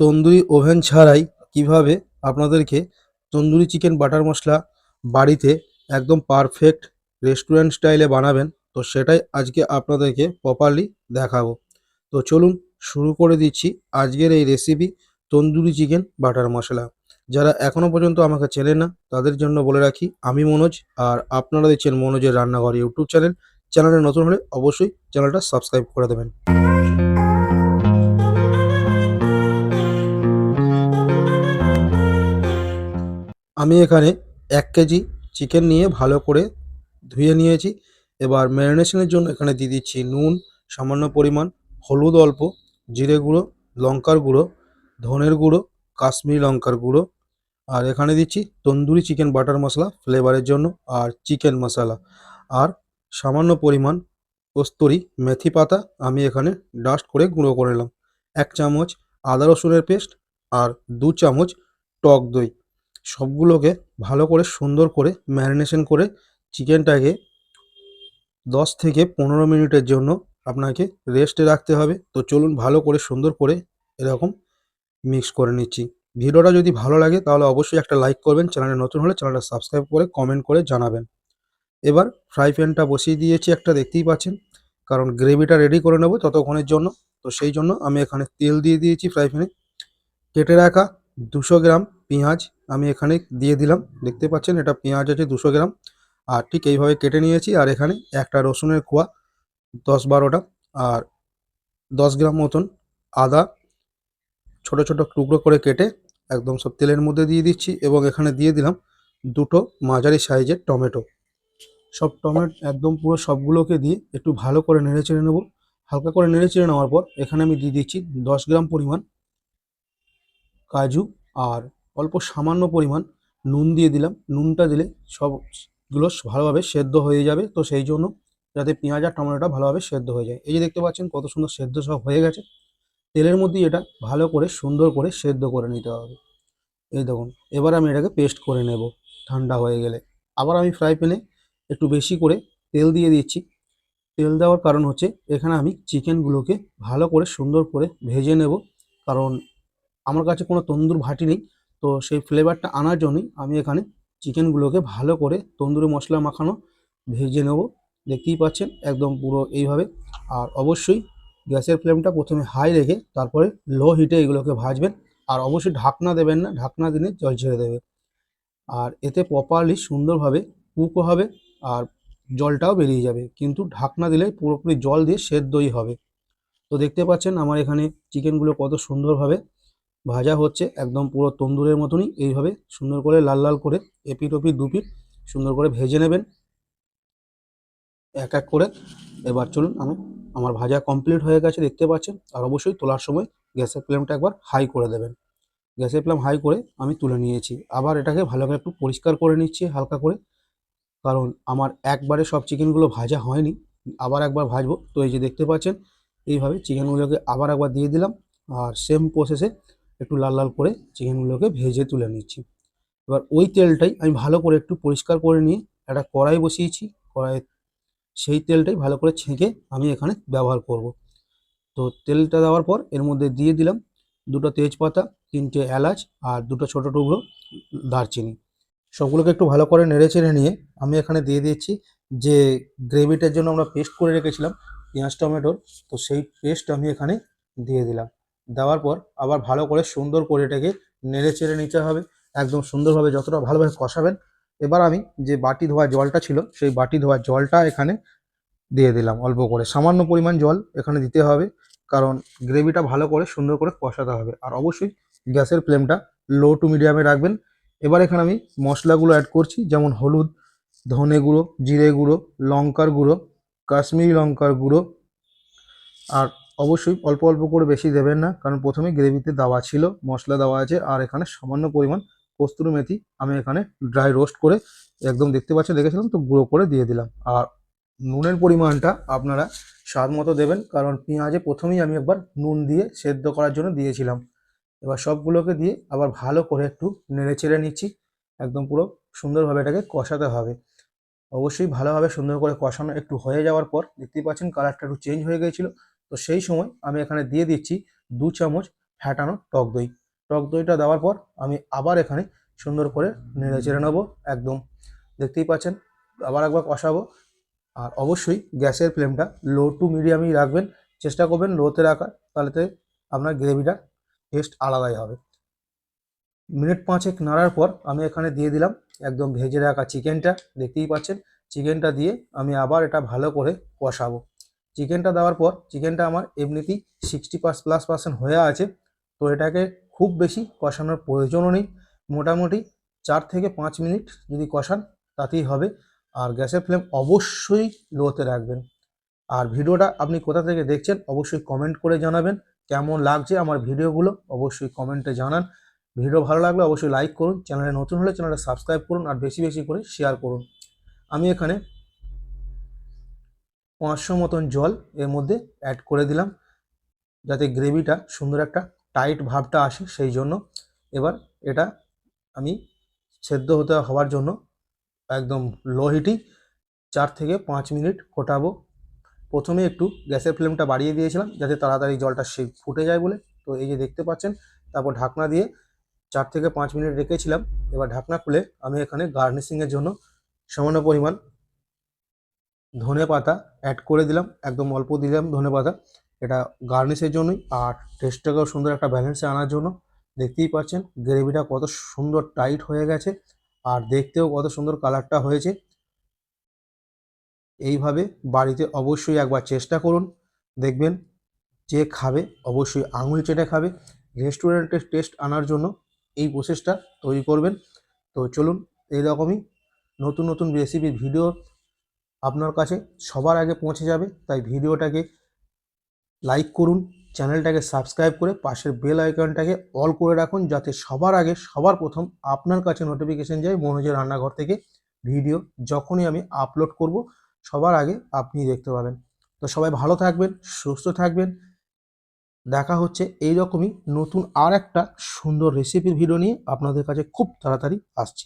Tandoori oven ছাড়াই কীভাবে আপনাদেরকে তন্দুরি চিকেন বাটার মশলা বাড়িতে একদম পারফেক্ট রেস্টুরেন্ট স্টাইলে বানাবেন, তো সেটাই আজকে আপনাদেরকে প্রপারলি দেখাবো। তো চলুন শুরু করে দিচ্ছি আজকের এই recipe tandoori chicken butter masala. যারা এখনও পর্যন্ত আমাকে চেনেন না, তাদের জন্য বলে রাখি, আমি মনোজ আর আপনারা দেখছেন মনোজের রান্নাঘর ইউটিউব চ্যানেল। চ্যানেলে নতুন হলে অবশ্যই চ্যানেলটা সাবস্ক্রাইব করে দেবেন। আমি এখানে এক কেজি চিকেন নিয়ে ভালো করে ধুয়ে নিয়েছি। এবার ম্যারিনেশনের জন্য এখানে দিয়ে দিচ্ছি নুন, সামান্য পরিমাণ, হলুদ অল্প, জিরে গুঁড়ো, লঙ্কার গুঁড়ো, ধনের গুঁড়ো, কাশ্মীরি লঙ্কার গুঁড়ো। আর এখানে দিচ্ছি তন্দুরি চিকেন বাটার মশলা ফ্লেভারের জন্য আর চিকেন মশলা। আর সামান্য পরিমাণ কস্তুরি মেথি পাতা আমি এখানে ডাস্ট করে গুঁড়ো করে নিলাম। এক চামচ আদা রসুনের পেস্ট আর দু চামচ টক দই। সবগুলোকে ভালো করে সুন্দর করে ম্যারিনেশন করে চিকেনটাকে দশ থেকে পনেরো মিনিটের জন্য আপনাকে রেস্টে রাখতে হবে। তো চলুন ভালো করে সুন্দর করে এরকম মিক্স করে নিচ্ছি। ভিডিওটা যদি ভালো লাগে তাহলে অবশ্যই একটা লাইক করবেন, চ্যানেলে নতুন হলে চ্যানেলটা সাবস্ক্রাইব করে কমেন্ট করে জানাবেন। এবার ফ্রাই প্যানটা বসিয়ে দিয়েছি একটা, দেখতেই পাচ্ছেন। কারণ গ্রেভিটা রেডি করে নেব ততক্ষণের জন্য। তো সেই জন্য আমি এখানে তেল দিয়ে দিয়েছি ফ্রাই প্যানে। কেটে রাখা দুশো গ্রাম পেঁয়াজ আমি এখানে দিয়ে দিলাম। দেখতে পাচ্ছেন, এটা পেঁয়াজ আছে দুশো গ্রাম। আর ঠিক এইভাবে কেটে নিয়েছি, আর এখানে একটা রসুনের কোয়া, দশ বারোটা। আর দশ গ্রাম মতন আদা ছোট ছোট টুকরো করে কেটে একদম সব তেলের মধ্যে দিয়ে দিচ্ছি এবং এখানে দিয়ে দিলাম দুটো মাঝারি সাইজের টমেটো। সব টমেটো একদম পুরো সবগুলোকে দিয়ে একটু ভালো করে নেড়ে চেড়ে নেব। হালকা করে নেড়ে চেড়ে নেওয়ার পর এখানে আমি দিয়ে দিচ্ছি দশ গ্রাম পরিমাণ কাজু আর অল্প সামান্য পরিমাণ নুন দিয়ে দিলাম। নুনটা দিলে সবগুলো ভালোভাবে সেদ্ধ হয়ে যাবে। তো সেই জন্য যাতে পেঁয়াজ আর টমেটোটা ভালোভাবে সেদ্ধ হয়ে যায়। এই যে দেখতে পাচ্ছেন কত সুন্দর সেদ্ধ সব হয়ে গেছে। তেলের মধ্যে এটা ভালো করে সুন্দর করে সেদ্ধ করে নিতে হবে। এই দেখুন, এবার আমি এটাকে পেস্ট করে নেব। ঠান্ডা হয়ে গেলে। আবার আমি ফ্রাই প্যানে একটু বেশি করে তেল দিয়ে দিচ্ছি। তেল দেওয়ার কারণ হচ্ছে এখানে আমি চিকেনগুলোকে ভালো করে সুন্দর করে ভেজে নেব। কারণ আমার কাছে কোনো তন্দুর ভাটি নেই। তো সেই ফ্লেভারটা আনার জন্যই আমি এখানে চিকেনগুলোকে ভালো করে তন্দুরি মশলা মাখানো ভেজে নেব। দেখতেই পাচ্ছেন একদম পুরো এইভাবে। আর অবশ্যই গ্যাসের ফ্লেমটা প্রথমে হাই রেখে তারপরে লো হিটে এগুলোকে ভাজবেন। আর অবশ্যই ঢাকনা দেবেন না, ঢাকনা দিলে জল ছেড়ে দেবে। আর এতে প্রপারলি সুন্দরভাবে কুকও হবে আর জলটাও বেরিয়ে যাবে। কিন্তু ঢাকনা দিলে পুরোপুরি জল দিয়ে সেদ্ধই হবে। তো দেখতে পাচ্ছেন আমার এখানে চিকেনগুলো কত সুন্দরভাবে ভাজা হচ্ছে একদম পুরো তন্দুরের মতনই। এইভাবে সুন্দর করে লাল লাল করে এপিট ওপিট দুপিট সুন্দর করে ভেজে নেবেন। এক এক করে। এবার চলুন আমি আমার ভাজা কমপ্লিট হয়ে গেছে দেখতে পাচ্ছেন। আর অবশ্যই তোলার সময় গ্যাসের ফ্লেমটা একবার হাই করে দেবেন। গ্যাসের ফ্লেম হাই করে আমি তুলে নিয়েছি। আবার এটাকে ভালো করে একটু পরিষ্কার করে নিচ্ছি হালকা করে। কারণ আমার একবারে সব চিকেনগুলো ভাজা হয়নি। আবার একবার ভাজবো। তো এই যে দেখতে পাচ্ছেন, এইভাবে চিকেনগুলোকে আবার একবার দিয়ে দিলাম। আর সেম প্রসেসে একটু লাল লাল করে চিকেনগুলোকে ভেজে তুলে নিচ্ছি। এবার ওই তেলটাই আমি ভালো করে একটু পরিষ্কার করে নিয়ে একটা কড়াই বসিয়েছি। কড়াই সেই তেলটাই ভালো করে ছেঁকে আমি এখানে ব্যবহার করব। তো তেলটা দেওয়ার পর এর মধ্যে দিয়ে দিলাম দুটো তেজপাতা, তিনটে এলাচ আর দুটো ছোটো টুকরো দারচিনি। সবগুলোকে একটু ভালো করে নেড়ে চেড়ে নিয়ে আমি এখানে দিয়ে দিচ্ছি যে গ্রেভিটার জন্য আমরা পেস্ট করে রেখেছিলাম, পেঁয়াজ টমেটোর তো সেই পেস্ট আমি এখানে দিয়ে দিলাম। দেওয়ার পর আবার ভালো করে সুন্দর করে এটাকে নেড়ে চেড়ে নিতে হবে। একদম সুন্দরভাবে যতটা ভালোভাবে কষাবেন। এবার আমি যে বাটি ধোয়া জলটা ছিল, সেই বাটি ধোয়া জলটা এখানে দিয়ে দিলাম অল্প করে। সামান্য পরিমাণ জল এখানে দিতে হবে, কারণ গ্রেভিটা ভালো করে সুন্দর করে কষাতে হবে। আর অবশ্যই গ্যাসের ফ্লেমটা লো টু মিডিয়ামে রাখবেন। এবার এখানে আমি মশলাগুলো অ্যাড করছি, যেমন হলুদ, ধনে গুঁড়ো, জিরে গুঁড়ো, লঙ্কার গুঁড়ো, কাশ্মীরি লঙ্কার গুঁড়ো, আর অবশ্যই অল্প অল্প করে বেশি দেবেন না, কারণ প্রথমে গ্রেভিতে দেওয়া ছিল, মশলা দেওয়া আছে, আর এখানে সামান্য পরিমাণ কস্তুরি মেথি আমি এখানে ড্রাই রোস্ট করে একদম দেখতে পাচ্ছেন দেখেছিলাম তো, গুঁড়ো করে দিয়ে দিলাম। আর নুনের পরিমাণটা আপনারা স্বাদ মতো দেবেন, কারণ পেঁয়াজে প্রথমেই আমি একবার নুন দিয়ে সেদ্ধ করার জন্য দিয়েছিলাম। এবার সবগুলোকে দিয়ে আবার ভালো করে একটু নেড়ে চেড়ে নিচ্ছি, একদম পুরো সুন্দরভাবে এটাকে কষাতে হবে। অবশ্যই ভালোভাবে সুন্দর করে কষানো একটু হয়ে যাওয়ার পর, দেখতেই পাচ্ছেন কালারটা একটু চেঞ্জ হয়ে গিয়েছিল তো সেই সময় আমি এখানে দিয়ে দিচ্ছি দু চামচ ফ্যাটানো টক দই। টক দইটা দেওয়ার পর আমি আবার এখানে সুন্দর করে নেড়ে চেড়ে নেব একদম। দেখতেই পাচ্ছেন, আবার একবার কষাবো। আর অবশ্যই গ্যাসের ফ্লেমটা লো টু মিডিয়ামই রাখবেন। চেষ্টা করবেন লোতে রাখার তাহলেতে আপনার গ্রেভিটা টেস্ট আলাদাই হবে। মিনিট পাঁচেক নাড়ার পর আমি এখানে দিয়ে দিলাম একদম ভেজে রাখা চিকেনটা। দেখতেই পাচ্ছেন, চিকেনটা দিয়ে আমি আবার এটা ভালো করে কষাবো। চিকেনটা দেওয়ার পর চিকেনটা আমার এমনিতেই সিক্সটি পাস প্লাস পার্সেন্ট হয়ে আছে। তো এটাকে খুব বেশি কষানোর প্রয়োজনও নেই। মোটামুটি চার থেকে পাঁচ মিনিট যদি কষান, তাতেই হবে। আর গ্যাসের ফ্লেম অবশ্যই লোতে রাখবেন। আর ভিডিওটা আপনি কোথা থেকে দেখছেন, অবশ্যই কমেন্ট করে জানাবেন। কেমন লাগছে আমার ভিডিওগুলো, অবশ্যই কমেন্টে জানান। ভিডিও ভালো লাগলে অবশ্যই লাইক করুন। চ্যানেলে নতুন হলে চ্যানেলটা সাবস্ক্রাইব করুন আর বেশি বেশি করে শেয়ার করুন। আমি এখানে পাঁচশো মতন জল এর মধ্যে অ্যাড করে দিলাম, যাতে গ্রেভিটা সুন্দর একটা টাইট ভাবটা আসে সেই জন্য। এবার এটা আমি সেদ্ধ হতে হওয়ার জন্য একদম লো হিটেই চার থেকে পাঁচ মিনিট ফোটাবো। প্রথমে একটু গ্যাসের ফ্লেমটা বাড়িয়ে দিয়েছিলাম, যাতে তাড়াতাড়ি জলটা সে ফুটে যায় বলে। তো এই যে দেখতে পাচ্ছেন, তারপর ঢাকনা দিয়ে চার থেকে পাঁচ মিনিট রেখেছিলাম। এবার ঢাকনা খুলে আমি এখানে গার্নিশিংয়ের জন্য সামান্য পরিমাণ ধনে পাতা অ্যাড করে দিলাম, একদম অল্প দিলাম ধনে পাতা। এটা গার্নিশের জন্যই আর টেস্টটাকেও সুন্দর একটা ব্যালেন্সে আনার জন্য। দেখতেই পাচ্ছেন গ্রেভিটা কত সুন্দর টাইট হয়ে গেছে আর দেখতেও কত সুন্দর কালারটা হয়েছে। এইভাবে বাড়িতে অবশ্যই একবার চেষ্টা করুন। দেখবেন যে খাবে অবশ্যই আঙুল চেটে খাবে। রেস্টুরেন্টের টেস্ট আনার জন্য এই প্রসেসটা তৈরি করবেন। তো চলুন এইরকমই নতুন নতুন রেসিপির ভিডিও আপনার কাছে সবার আগে পৌঁছে যাবে। তাই ভিডিওটাকে লাইক করুন চ্যানেলটাকে সাবস্ক্রাইব করে পাশের বেল আইকনটাকে অল করে রাখুন, যাতে সবার আগে সবার প্রথম আপনার কাছে নোটিফিকেশন যায় মনোজের রান্নাঘর থেকে ভিডিও যখনই আমি আপলোড করব, সবার আগে আপনি দেখতে পাবেন। তো সবাই ভালো থাকবেন, সুস্থ থাকবেন। দেখা হচ্ছে এই রকমই নতুন আর একটা সুন্দর রেসিপির ভিডিও নিয়ে। আপনাদের কাছে খুব তাড়াতাড়ি আসছি।